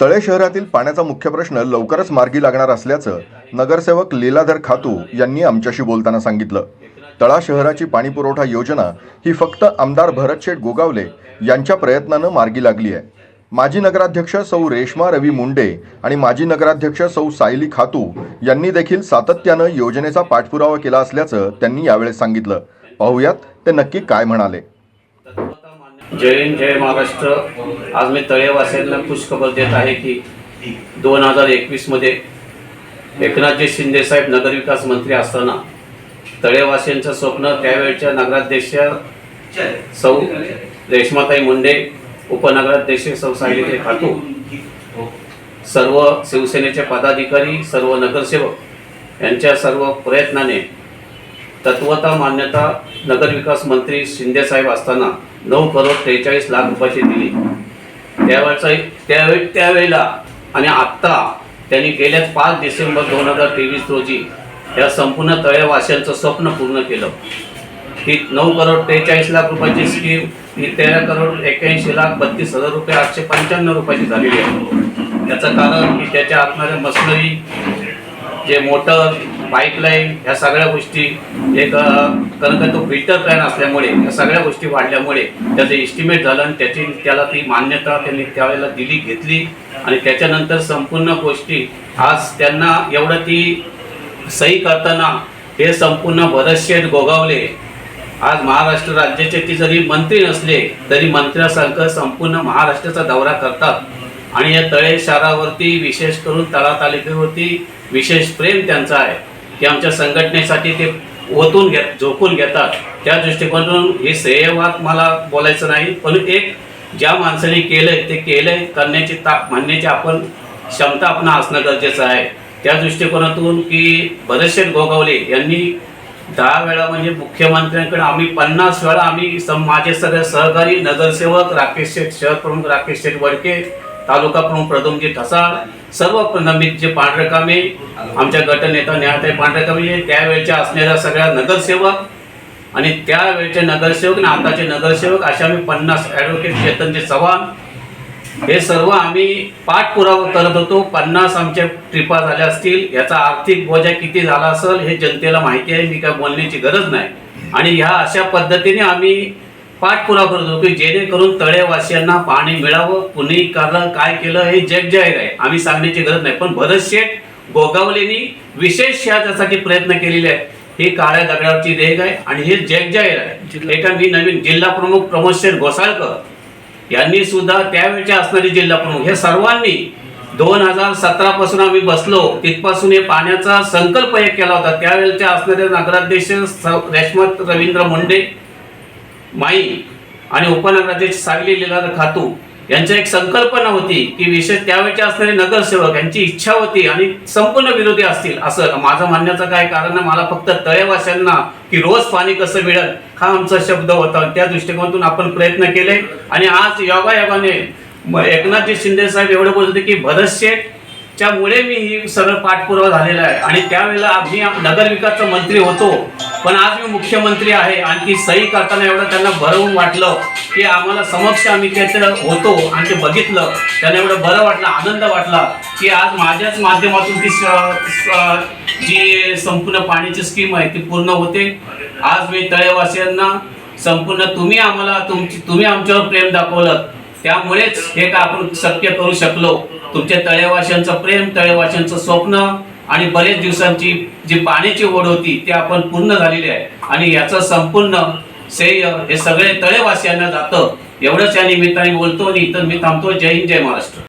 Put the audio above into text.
तळे शहरातील पाण्याचा मुख्य प्रश्न लवकरच मार्गी लागणार असल्याचं नगरसेवक लीलाधर खातू यांनी आमच्याशी बोलताना सांगितलं. तळा शहराची पाणीपुरवठा योजना ही फक्त आमदार भरतशेठ गोगावले यांच्या प्रयत्नानं मार्गी लागली आहे. माजी नगराध्यक्ष सौ रेश्मा रवी मुंडे आणि माजी नगराध्यक्ष सौ सायली खातू यांनी देखील सातत्यानं योजनेचा पाठपुरावा केला असल्याचं त्यांनी यावेळेस सांगितलं. पाहूयात ते नक्की काय म्हणाले. जय हिंद जय महाराष्ट्र. आज मी तळेवासियांना खुशखबर देत आहे की दोन हजार एकवीसमध्ये एकनाथजी शिंदे साहेब नगरविकास मंत्री असताना तळेवासियांचं स्वप्न त्यावेळच्या नगराध्यक्ष सौ रेश्माताई मुंडे उपनगराध्यक्ष सौ साहित्य खातू सर्व शिवसेनेचे पदाधिकारी सर्व नगरसेवक यांच्या सर्व प्रयत्नाने तत्वता मान्यता नगरविकास मंत्री शिंदेसाहेब असताना नऊ करोड त्रेचाळीस लाख रुपयाची दिली. त्यावेळेचा त्यावेळी त्यावेळेला आणि आत्ता त्यांनी गेल्या पाच डिसेंबर दोन हजार तेवीस रोजी या संपूर्ण तळेवासियांचं स्वप्न पूर्ण केलं. ही नऊ करोड त्रेचाळीस लाख रुपयाची स्कीम ही तेरा करोड एक्याऐंशी लाख बत्तीस हजार रुपये आठशे पंच्याण्णव रुपयाची झालेली आहे. याचं कारण की त्याच्या आतमध्ये मशनरी जे मोटर पाईपलाईन ह्या सगळ्या गोष्टी एक कारण का तो फिल्टर प्लॅन असल्यामुळे या सगळ्या गोष्टी वाढल्यामुळे त्याचं एस्टिमेट झालं आणि त्याची त्याला ती मान्यता त्यांनी त्यावेळेला दिली घेतली आणि त्याच्यानंतर संपूर्ण गोष्टी आज त्यांना एवढं ती सही करताना हे संपूर्ण बरेचसे गोगावले आज महाराष्ट्र राज्याचे ते जरी मंत्री नसले तरी मंत्र्यासारखं संपूर्ण महाराष्ट्राचा दौरा करतात. आणि या तळे शहरावरती विशेष करून तळा तालुक्यावरती विशेष प्रेम त्यांचा आहे. की आमच्या संघटनेसाठी ते ओतून घेत झोकून घेतात. त्या दृष्टिकोनातून हे श्रेयवाद मला बोलायचं नाही पण एक ज्या माणसाने केलंय ते केलंय करण्याची ता म्हणण्याची आपण क्षमता आपण असणं गरजेचं आहे. त्या दृष्टिकोनातून की भरतशेठ गोगावले यांनी दहा वेळा म्हणजे मुख्यमंत्र्यांकडे आम्ही पन्नास वेळा आम्ही सम माझे सगळे सहकारी नगरसेवक राकेश शेठ शहर प्रमुख राकेश शेठ वडके तालुका प्रमुख प्रदमजी ठसाळ सर्व प्रलंबित जे पांढरकामे आमच्या गटनेता न्यायताई पांढरकामे त्यावेळच्या असणाऱ्या सगळ्या नगरसेवक आणि त्यावेळचे नगरसेवक आणि आताचे नगरसेवक असे आम्ही पन्नास ॲडव्होकेट चेतनजी चव्हाण हे सर्व आम्ही पाठपुरावा करत होतो. पन्नास आमच्या ट्रिपा झाल्या असतील याचा आर्थिक बोजा किती झाला असेल हे जनतेला माहिती आहे मी काय बोलण्याची गरज नाही. आणि ह्या अशा पद्धतीने आम्ही पाठपुरावा करत की जेणेकरून तळेवासियांना पाणी मिळावं. कुणी कारण काय केलं हे जगजाहीर आहे. आम्ही सांगण्याची गरज नाही. पण भरत शेठ गोगावलेनी विशेष याच्यासाठी प्रयत्न केलेले आहेत. ही काळ्या दगडावरची देग आहे आणि हे जगजाहीर आहे. एका मी नवीन जिल्हा प्रमुख प्रमोद शेठ घोसाळकर यांनी सुद्धा त्यावेळचे असणारे जिल्हा प्रमुख हे सर्वांनी दोन हजार सतरा पासून आम्ही बसलो. तिथपासून हे पाण्याचा संकल्प एक केला होता. त्यावेळेच्या असणारे नगराध्यक्ष रेश्मत रवींद्र मुंडे माई आणि उपनगराध्यक्ष सागली लीलाधर खातू यांच्या एक संकल्पना होती की विशेष त्यावेळेच्या असणारे नगरसेवक यांची इच्छा होती आणि संपूर्ण विरोधी असतील असं. माझं म्हणण्याचं काय कारण मला फक्त तळेवाशांना की रोज पाणी कसं मिळेल हा आमचा शब्द होता. त्या दृष्टिकोनातून आपण प्रयत्न केले आणि आज योगायोगाने एकनाथजी शिंदे साहेब एवढं बोलत होते की भरत शेठच्या मी ही सगळं पाठपुरावा झालेला आहे. आणि त्यावेळेला मी नगरविकासचा मंत्री होतो. पण आज मी मुख्यमंत्री आहे. आणि ती सही करताना एवढं त्यांना भरवून वाटलं की आम्हाला समक्ष आम्ही त्याचं होतो आणि ते बघितलं. त्यांना एवढं बरं वाटलं आनंद वाटला की आज माझ्याच माध्यमातून ती जी संपूर्ण पाण्याची स्कीम आहे ती पूर्ण होते. आज मी तळेवासियांना संपूर्ण तुम्ही आम्हाला तुमची तुम्ही आमच्यावर प्रेम दाखवलं. त्यामुळेच हे का आपण शक्य करू शकलो. तुमच्या तळेवाशांचं प्रेम तळेवाशांचं स्वप्न आणि बरेच दिवसांची जी पाण्याची ओढ होती ती आपण पूर्ण झालेली आहे. आणि याचं संपूर्ण श्रेय हे सगळे तळेवासियांना जातं. एवढंच या निमित्ताने बोलतो आणि इतर मी थांबतो. जय हिंद जय महाराष्ट्र.